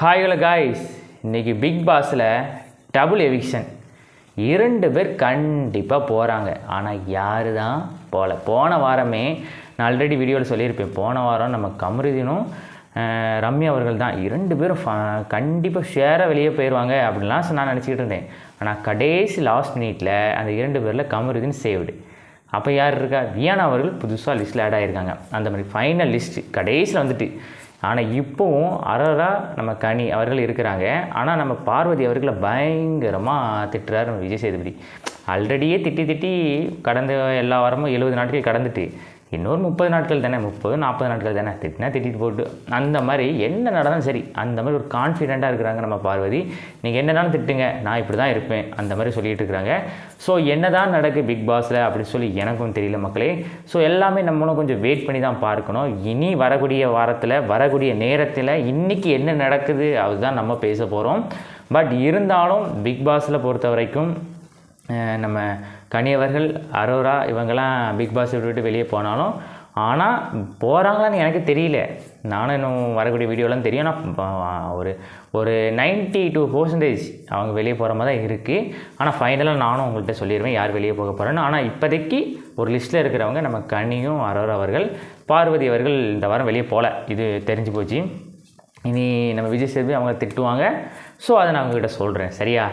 Hi hello guys இன்றைக்கி big பாஸில் double eviction இரண்டு பேர் கண்டிப்பாக போகிறாங்க ஆனால் யாரு தான் போகல போன வாரமே நான் ஆல்ரெடி வீடியோவில் சொல்லியிருப்பேன். போன வாரம் நம்ம கமருதினும் ரம்யா அவர்கள் தான் இரண்டு பேரும் கண்டிப்பாக ஷேராக வெளியே போயிடுவாங்க அப்படின்லாம் நான் நினச்சிக்கிட்டு இருந்தேன். ஆனால் கடைசி லாஸ்ட் மினிட்டில் அந்த இரண்டு பேரில் கமருதின் சேவ்டு அப்போ யார் இருக்கா? வியானா அவர்கள் புதுசாக லிஸ்ட்டில் ஆட் ஆகியிருக்காங்க அந்த மாதிரி ஃபைனல் லிஸ்ட்டு கடைசியில் வந்துட்டு ஆனால் இப்போவும் அரரா நம்ம கனி அவர்கள் இருக்கிறாங்க. ஆனால் நம்ம பார்வதி அவர்களை பயங்கரமாக திட்டுறாரு நம்ம விஜய் சேதுபதி. ஆல்ரெடியே திட்டி திட்டி கடந்த எல்லா வாரமும் எழுபது நாட்கள் கடந்துட்டு. இன்னொரு முப்பது நாட்கள் தானே முப்பது நாற்பது நாட்கள் தானே திட்டினா திட்டிட்டு போட்டு அந்த மாதிரி என்ன நடந்தாலும் சரி அந்த மாதிரி ஒரு கான்ஃபிடெண்ட்டாக இருக்கிறாங்க நம்ம பார்வதி. நீங்கள் என்னனாலும் திட்டுங்க நான் இப்படி தான் இருப்பேன் அந்த மாதிரி சொல்லிகிட்டு இருக்கிறாங்க. ஸோ என்ன தான் நடக்கு பிக் பாஸில் அப்படின்னு சொல்லி எனக்கும் தெரியல மக்களே. ஸோ எல்லாமே நம்மளும் கொஞ்சம் வெயிட் பண்ணி தான் பார்க்கணும். இனி வரக்கூடிய வாரத்தில் வரக்கூடிய நேரத்தில் இன்றைக்கி என்ன நடக்குது அதுதான் நம்ம பேச போகிறோம் பட் இருந்தாலும் பிக் பாஸில் பொறுத்த வரைக்கும் நம்ம கனியவர்கள் அரோரா இவங்கெல்லாம் பிக் பாஸ் விட்டுட்டு வெளியே போனாலும் ஆனால் போகிறாங்களான்னு எனக்கு தெரியல. நானும் இன்னும் வரக்கூடிய வீடியோலாம் தெரியும். ஆனால் ஒரு ஒரு நைன்ட்டி டூ பர்சன்டேஜ் அவங்க வெளியே போகிற மாதிரி தான் இருக்குது ஆனால் ஃபைனலாக நானும் உங்கள்கிட்ட சொல்லிடுவேன் யார் வெளியே போக போகிறேன்னு ஆனால் இப்போதைக்கு ஒரு லிஸ்ட்டில் இருக்கிறவங்க நம்ம கனியும் அரோரா அவர்கள் பார்வதி அவர்கள் இந்த வாரம் வெளியே போகல இது தெரிஞ்சு போச்சு. இனி நம்ம விஜய் சேதுபதி அவங்க திட்டுவாங்க. ஸோ அதை நான் உங்ககிட்ட சொல்கிறேன் சரியா?